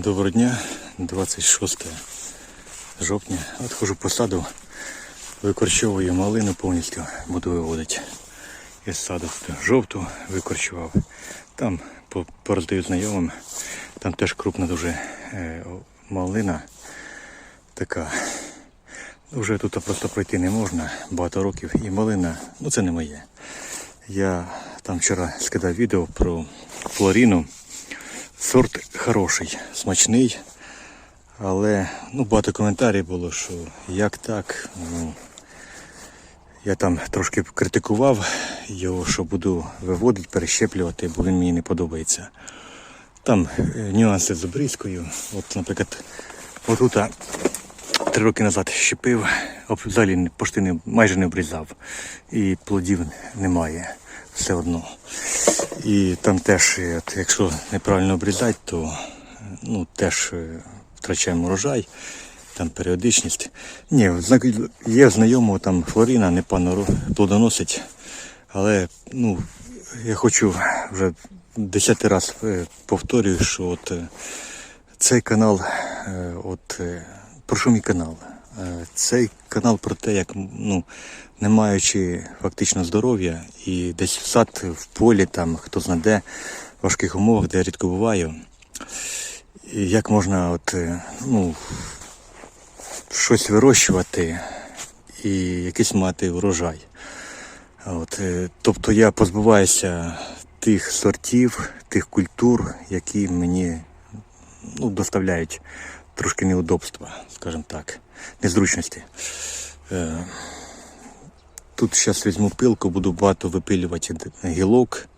Доброго дня, 26 жовтня. От хожу по саду, викорчовую малину повністю, буду виводити. Із саду жовту викорчував. Там пороздаю знайомим. Там теж крупна дуже е, малина така. Вже тут просто пройти не можна, багато років. І малина, ну це не моє. Я там вчора скидав відео про флоріну. Сорт хороший, смачний, але ну, багато коментарів було, що як так. Ну, я там трошки критикував його, що буду виводити, перещеплювати, бо він мені не подобається. Там е, нюанси з обрізкою. От, наприклад, отут три роки назад щепив, взагалі почти не, майже не обрізав. І плодів немає все одно. І там теж, якщо неправильно обрізати, то ну, теж е, втрачаємо урожай, там періодичність. Ні, є знайомого там непогано ро- плодоносить, але ну, я хочу вже десятий раз е, повторюю, що от е, цей канал, от про що мій канал? Е, Цей канал про те, як ну, не маючи фактично здоров'я і десь в сад, в полі, там хто зна де, в важких умовах, де я рідко буваю, і як можна от, е, ну, щось вирощувати і якийсь мати урожай. От, е, тобто я позбуваюся тих сортів, тих культур, які мені ну, доставляють трошки неудобства, скажімо так, незручності. Е, Тут зараз візьму пилку, буду багато випилювати гілок,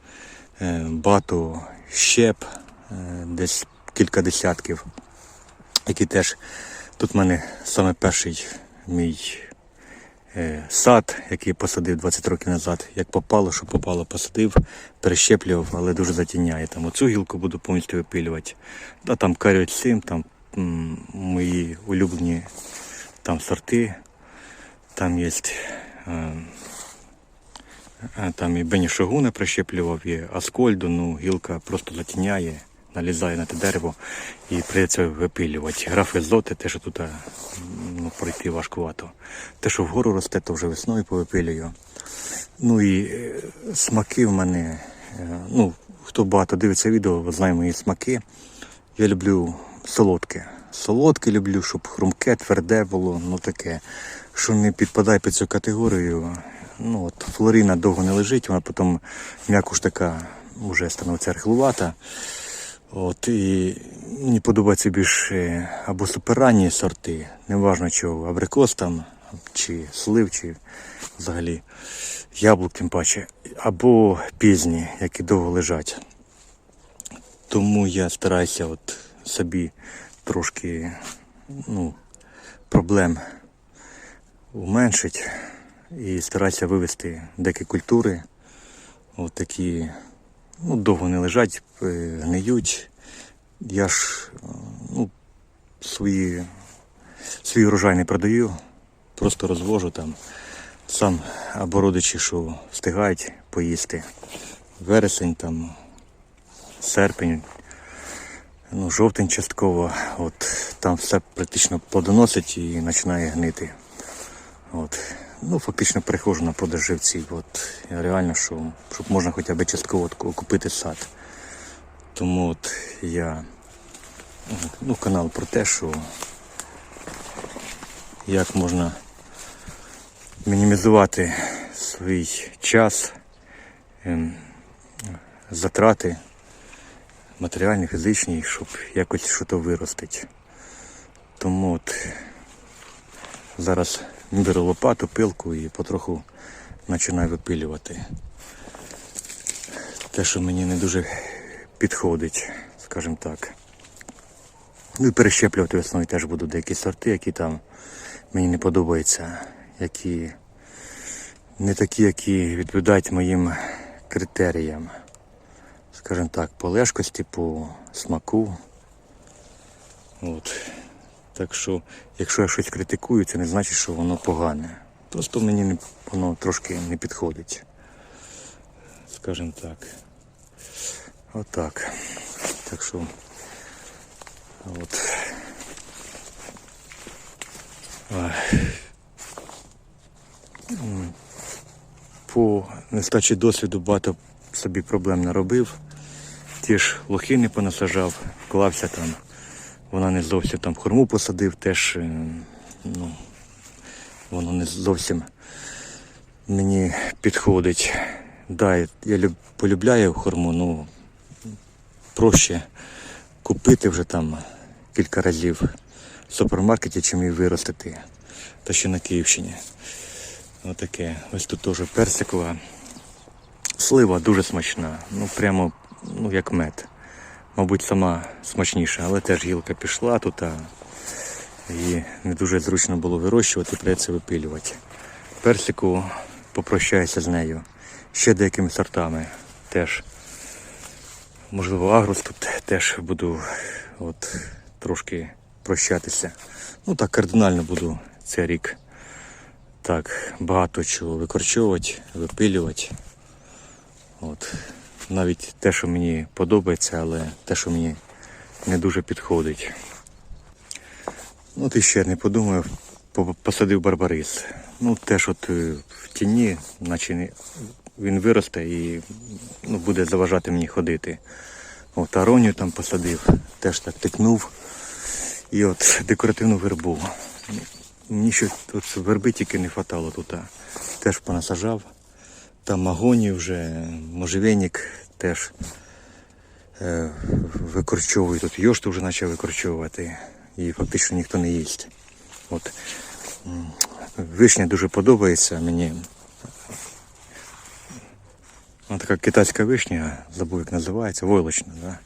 е, багато щеп, е, десь кілька десятків, які теж тут в мене саме перший мій сад, який я посадив 20 років назад. Як попало, що попало, посадив, перещеплював, але дуже затіняє. Там оцю гілку буду повністю випилювати. Да, там каріот 7, там мої улюблені там сорти. Там є е, там і Бені Шогуна прищеплював, і Аскольду, ну гілка просто затіняє, налізає на те дерево і прийдеться випилювати. Граф Езоти, те, що тут ну, пройти важкувато. Те, що вгору росте, то вже весною повипилюю. Ну і е, смаки в мене, е, ну, хто багато дивиться відео, знає мої смаки. Я люблю солодке. Солодке люблю, щоб хрумке, тверде було, ну таке, що не підпадає під цю категорію. Ну, от флорина довго не лежить, вона потім м'якуш така вже становиться рихлувата. От, і мені подобаються більш е, або суперранні сорти, неважно чого, абрикос там, чи слив, чи взагалі яблук тим паче, або пізні, які довго лежать. Тому я стараюся от собі трошки ну, проблем уменшити і стараюся вивести деякі культури, от такі ну, довго не лежать, е, гниють. Я ж ну, свої, свій урожай не продаю, просто розвожу там сам або родичі, що встигають поїсти. Вересень там, серпень, ну, жовтень частково, от там все практично плодоносить і починає гнити. От. Ну, фактично перехожу на продаж живців. От, реально, що, щоб можна хоча б частково купити сад. Тому от я ну, канал про те, що як можна мінімізувати свій час, ем, затрати матеріальні, фізичні, щоб якось щось виростити. Тому от зараз беру лопату, пилку і потроху починаю випилювати. Те, що мені не дуже підходить, скажімо так. Ну і перещеплювати весною теж буду деякі сорти, які там мені не подобаються, які не такі, які відповідають моїм критеріям. Скажімо так, по лежкості, по смаку. От. Так що, якщо я щось критикую, це не значить, що воно погане. Просто мені воно трошки не підходить. Скажімо так. Отак. Так що От. По нестачі досвіду багато собі проблем наробив. Ті ж лохини понасажав, вклався там. Вона не зовсім там хорму посадив, теж е, ну, воно не зовсім мені підходить. Да, я люб- полюбляю хорму, ну проще купити вже там кілька разів в супермаркеті, чим її виростити. Та ще на Київщині. Отаке. Ось тут теж персикова. Слива дуже смачна. Ну прямо ну, як мед. Мабуть, сама смачніша, але теж гілка пішла тут, а її не дуже зручно було вирощувати, придеться випилювати. Персику попрощаюся з нею. Ще деякими сортами теж. Можливо, агрос тут теж буду от, трошки прощатися. Ну так кардинально буду цей рік. Так, багато чого викорчовувати, випилювати. От. Навіть те, що мені подобається, але те, що мені не дуже підходить. Ну, ти ще не подумав, посадив барбарис. Ну, теж от е, в тіні, наче він виросте і ну, буде заважати мені ходити. От аронію там посадив, теж так тикнув. І от декоративну вербу. Мені тут верби тільки не хватало тут. Теж понасажав. Там магонію вже, можжевельник теж е, викорчовую. Тут йошту вже почав викорчовувати. І фактично ніхто не їсть. От. Вишня дуже подобається мені. Вона така китайська вишня, забув як називається, войлочна. Да?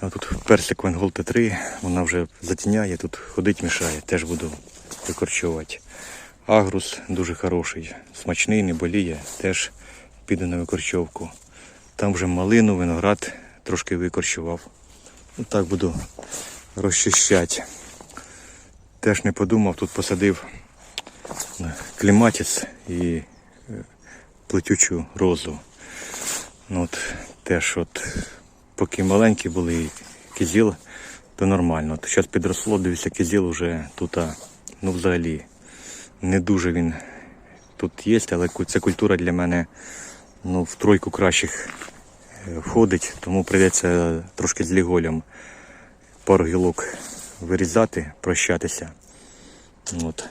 А тут персик Венгол Т3, вона вже затіняє, тут ходить мішає, теж буду викорчовувати. Агрус дуже хороший, смачний, не боліє, теж піде на викорчовку. Там вже малину, виноград трошки викорчував. Ну, так буду розчищати. Теж не подумав, тут посадив кліматіс і е, плетючу розу. Ну, от, теж от, поки маленькі були кизіл, то нормально. Зараз підросло, дивіться, кизіл вже тут, ну взагалі, не дуже він тут є, але ця культура для мене ну, в тройку кращих е, входить, тому прийдеться трошки з ліголем пару гілок вирізати, прощатися. От.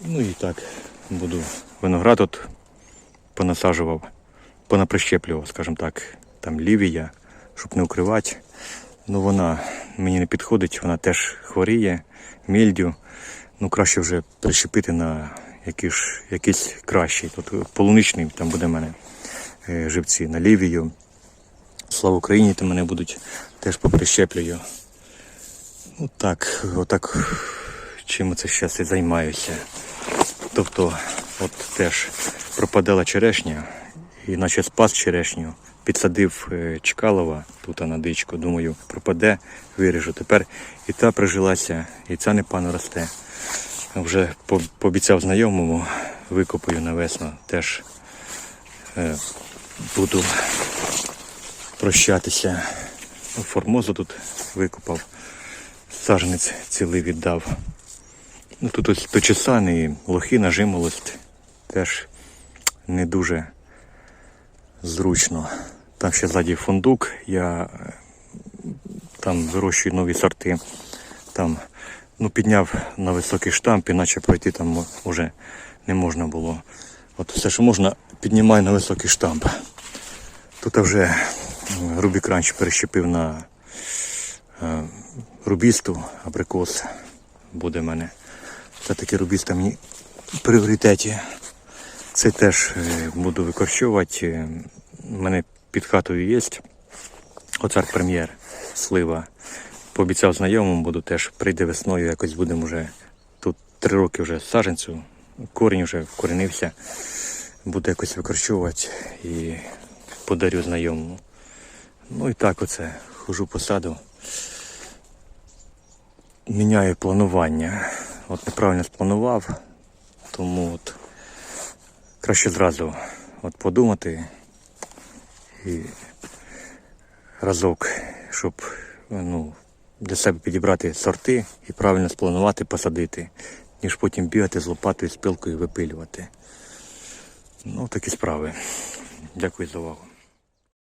Ну і так буду виноград от понасаджував, понаприщеплював, скажімо так, там лівія, щоб не укривати. Ну вона мені не підходить, вона теж хворіє, мільдю. Ну краще вже прищепити на якийсь, якийсь кращий. Тут полуничний там буде в мене е, живці на лівію. Слава Україні, то мене будуть теж поприщеплюю. Ну так, отак чим це і займаюся. Тобто, от теж пропадала черешня, і наче спас черешню, підсадив е, Чкалова тут на дичку. Думаю, пропаде, виріжу. Тепер і та прижилася, і ця непогано росте. Вже пообіцяв знайомому, викопаю на весну, теж е, буду прощатися. Ну, Формозу тут викопав, саженець цілий віддав. Ну, тут ось точесаний, лохина, жимолость теж не дуже зручно. Там ще ззаді фундук, я е, там вирощую нові сорти. Там ну, підняв на високий штамп, іначе пройти там вже не можна було. От все, що можна, піднімаю на високий штамп. Тут вже м, Рубі Кранч перещепив на е, рубісту, абрикос буде в мене. Все-таки рубіста мені в пріоритеті. Це теж е, буду викорчовувати. Е, У мене під хатою є. Оцар прем'єр, слива. Пообіцяв знайомому, буду теж прийде весною, якось будемо вже тут три роки вже саженцю, корінь вже вкоренився. Буду якось викорчовувати і подарю знайомому. Ну і так оце, хожу по саду. Міняю планування. От неправильно спланував, тому от краще зразу от подумати і разок, щоб ну, для себе підібрати сорти і правильно спланувати, посадити, ніж потім бігати з лопатою, з пилкою випилювати. Ну, такі справи. Дякую за увагу.